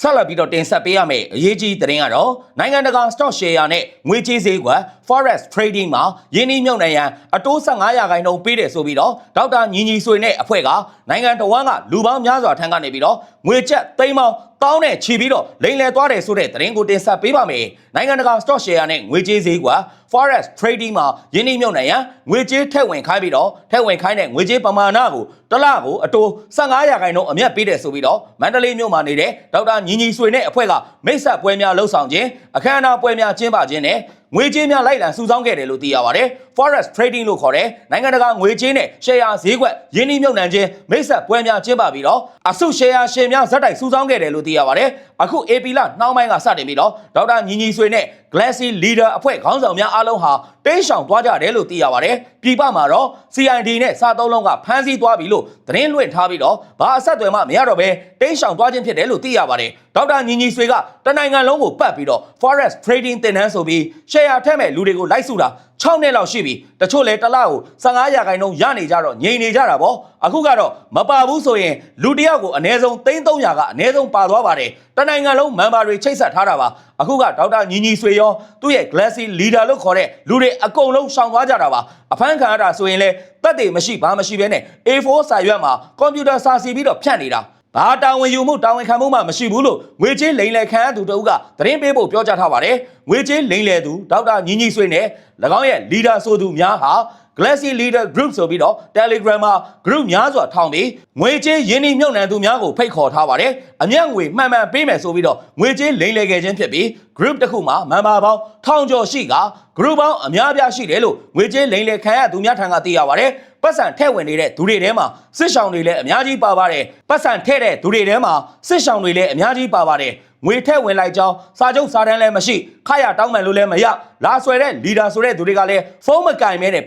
ဆက်လက်ပြီးတော့တင်ဆက်ပေးရမယ့်အရေးကြီးသတင်းကတော့နိုင်ငံတကာ stock share နဲ့ငွေကြေးဈေးကွက် forex trading မှာယင်းနှိမ့်မြုပ်နှံရန်အတိုး15ရာခိုင်နှုန်းပေးတယ်ဆိုပြီးတော့ဒေါက်တာညီညီဆွေနဲ့အဖွဲ့ကနိုင်ငံတော်ဝန်ကလူပေါင်းများစွာထံကနေပြီးတော့ငွေကျပ်သိန်းပေါင်း တောင်းနဲ့ချီပြီးတော့လိမ်လည်သွားတယ်ဆိုတဲ့သတင်းကိုတင်ဆက်ပေးပါမယ်နိုင်ငံတကာ stock share နဲ့ငွေကြေးဈေးကွက် forex trading မှာယင်းနှိမ့်မြုပ်နှံရန်ငွေကြေးထည့်ဝင်ခိုင်းပြီးတော့ထည့်ဝင်ခိုင်းတဲ့ငွေကြေးပမာဏကိုတစ်လကိုအတိုး15ရာခိုင်နှုန်းအမြတ်ပေးတယ်ဆိုပြီးတော့မန္တလေးမြို့မှာနေတဲ့ဒေါက်တာညီညီဆွေနဲ့အဖွဲ့ကမိတ်ဆက်ပွဲများလှုပ်ဆောင်ခြင်းအခမ်းအနားပွဲများကျင်းပခြင်းနဲ့ ငွေကြေးများလိုက်လံစုဆောင်းခဲ့တယ်လို့သိရပါတယ် forex trading လို့ခေါ်တဲ့နိုင်ငံတကာငွေကြေးနဲ့ share ဈေးကွက်ယင်းနှိမ့်မြုပ်နှံခြင်းမိတ်ဆက်ပွဲများကျင်းပပြီးတော့အစု share ရှင်များဇက်တိုက်စုဆောင်းခဲ့တယ်လို့သိရပါတယ် အခု AP လနှောင်းပိုင်းကစတင်ပြီးတော့ဒေါက်တာညီညီဆွေနဲ့ Glassy Leader အဖွဲ့ခေါင်းဆောင်များအားလုံးဟာတိတ်ဆောင်သွားကြတယ်လို့သိရပါတယ်ပြည်ပမှာတော့ CID နဲ့စာသုံးလုံးကဖမ်းဆီးသွားပြီလို့သတင်းလွှင့်ထားပြီးတော့ဘာအဆက်အသွယ်မှမရတော့ဘဲတိတ်ဆောင်သွားခြင်းဖြစ်တယ်လို့သိရပါတယ်ဒေါက်တာညီညီဆွေကတနိုင်ငံလုံးကိုပတ်ပြီးတော့ forex trading သင်တန်းဆိုပြီး share ထည့်မဲ့လူတွေကိုလိုက်စုတာ 6နှစ်လောက်ရှိပြီတချို့လဲတစ်လကို15ရာခိုင်နှုန်းရနေကြတော့ငြိမ်နေကြတာပေါ့အခုကတော့မပါဘူးဆိုရင်လူတစ်ယောက်ကိုအနည်းဆုံး3300ကအနည်းဆုံးပါသွားပါတယ်တနိုင်ငံလုံးမန်ဘာတွေချိတ်ဆက်ထားတာပါအခုကဒေါက်တာညီညီဆွေရောသူ့ရဲ့ Glassy Leader လို့ခေါ်တဲ့လူတွေအကုန်လုံးရှောင်သွားကြတာပါအဖမ်းခံရတာဆိုရင်လဲတက်တွေမရှိဘာမရှိဘဲနဲ့ A4 စာရွက်မှာကွန်ပျူတာစာစီပြီးတော့ဖြန့်နေတာ ဘာတာဝန်ယူမှုတာဝန်ခံမှုမှမရှိဘူးလို့ငွေကြေးလိမ်လည်ခံရသူတဦးကသတင်းပေးဖို့ပြောကြားထားပါတယ်ငွေကြေးလိမ်လည်သူဒေါက်တာညီညီဆွေနဲ့၎င်းရဲ့ leader ဆိုသူများဟာ Glassy Leader Group ဆိုပြီးတော့ Telegram မှာ group များစွာထောင်ပြီးငွေကြေးရင်းနှီးမြှုပ်နှံသူများကိုဖိတ်ခေါ်ထားပါတယ်။အမျက်ငွေမှန်မှန်ပေးမယ်ဆိုပြီးတော့ငွေကြေးလိမ်လည်ခဲ့ခြင်းဖြစ်ပြီး group တစ်ခုမှာမန်ပါပေါင်းထောင်ကျော်ရှိက group ပေါင်းအများအပြားရှိတယ်လို့ငွေကြေးလိမ်လည်ခံရသူများထံကသိရပါတယ်။ပတ်စံထည့်ဝင်နေတဲ့သူတွေထဲမှာစစ်ဆောင်တွေလည်းအများကြီးပါပါတယ်။ပတ်စံထည့်တဲ့သူတွေထဲမှာစစ်ဆောင်တွေလည်းအများကြီးပါပါတယ်။ငွေထည့်ဝင်လိုက်ကြောင်းစာချုပ်စာတမ်းလည်းမရှိခရတောင်းပန်လို့လည်းမရလာဆွဲတဲ့ leader ဆိုတဲ့သူတွေကလည်းဖုန်းမကင်မဲနဲ့